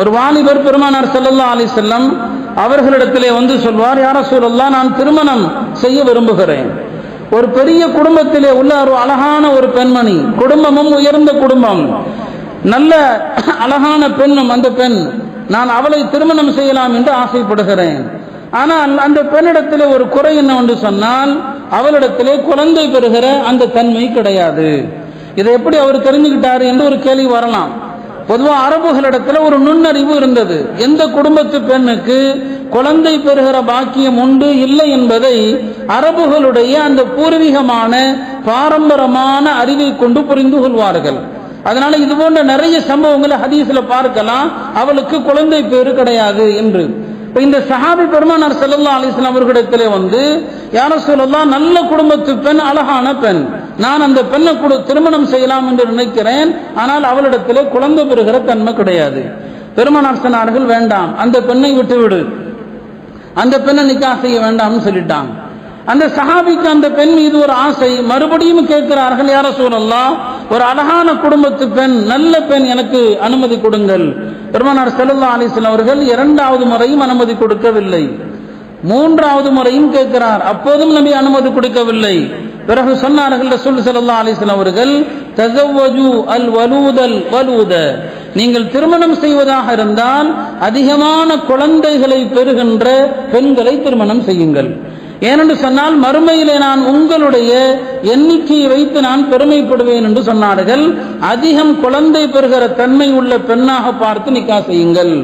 ஒரு வாலிபர் பெருமானார் செல்லல்லா அலி செல்லம் அவர்களிடத்திலே வந்து சொல்வார் யார சொல்லலாம் நான் திருமணம் செய்ய விரும்புகிறேன். ஒரு பெரிய குடும்பத்திலே உள்ள ஒரு அழகான ஒரு பெண்மணி குடும்பமும் உயர்ந்த குடும்பம். நல்ல அழகான பெண்ணும் அந்த பெண் நான் அவளை திருமணம் செய்யலாம் என்று ஆசைப்படுகிறேன். ஆனால் அந்த பெண்ணிடத்திலே ஒரு குறை என்னவென்று சொன்னால் அவளிடத்திலே குழந்தை பெறுகிற அந்த தன்மை கிடையாது. இதை எப்படி அவர் தெரிஞ்சுக்கிட்டாரு என்று ஒரு கேள்வி வரலாம். பொதுவாக அரபுகளிடத்தில் ஒரு நுண்ணறிவு இருந்தது. எந்த குடும்பத்து பெண்ணுக்கு குழந்தை பெறுகிற பாக்கியம் உண்டு இல்லை என்பதை அரபுகளுடைய அந்த பூர்வீகமான பாரம்பரியமான அறிவை கொண்டு புரிந்து கொள்வார்கள். அதனால இது போன்ற நிறைய சம்பவங்களை ஹதீஸ்ல பார்க்கலாம். அவளுக்கு குழந்தை பேரு கிடையாது என்று. இப்போ இந்த சஹாபி பெருமானார் ஸல்லல்லாஹு அலிஸ்லாம் அவர்களிடத்திலே வந்து யார சொல்லலாம் நல்ல குடும்பத்து பெண் அழகான பெண். நான் அந்த பெண்ணை கூட திருமணம் செய்யலாம் என்று நினைக்கிறேன். ஆனால் அவளிடத்திலே குழந்தை பெறுகிற தன்மை கிடையாது. பெருமானார் வேண்டாம். அந்த பெண்ணை விட்டுவிடு. அந்த பெண்ணை நிக்கா செய்ய வேண்டாம்னு சொல்லிட்டாங்க. அந்த சஹாபிக்கு அந்த பெண் மீது ஒரு ஆசை. மறுபடியும் கேட்கிறார்கள் யார சூழல்லாம் ஒரு அழகான குடும்பத்து பெண் நல்ல பெண் எனக்கு அனுமதி கொடுங்கள். பெருமனார் செல்லல்லா அலிசன் அவர்கள் இரண்டாவது முறையும் அனுமதி கொடுக்கவில்லை. மூன்றாவது முறையும் கேட்கிறார். அப்போதும் நபி அனுமதி கொடுக்கவில்லை. பிறகு சொன்னார்கள் ரசூல் ஸல்லல்லாஹு அலைஹி அவர்கள் தஸவ்வஜு அல் வலூதல் வலூத. நீங்கள் திருமணம் செய்வதாக இருந்தால் அதிகமான குழந்தைகளை பெறுகின்ற பெண்களை திருமணம் செய்யுங்கள். ஏனென்று சொன்னால் மறுமையிலே நான் உங்களுடைய எண்ணிக்கையை வைத்து நான் பெருமைப்படுவேன் என்று சொன்னார்கள். அதிகம் குழந்தை பெறுகிற தன்மை உள்ள பெண்ணாக பார்த்து நிக்கா செய்யுங்கள்.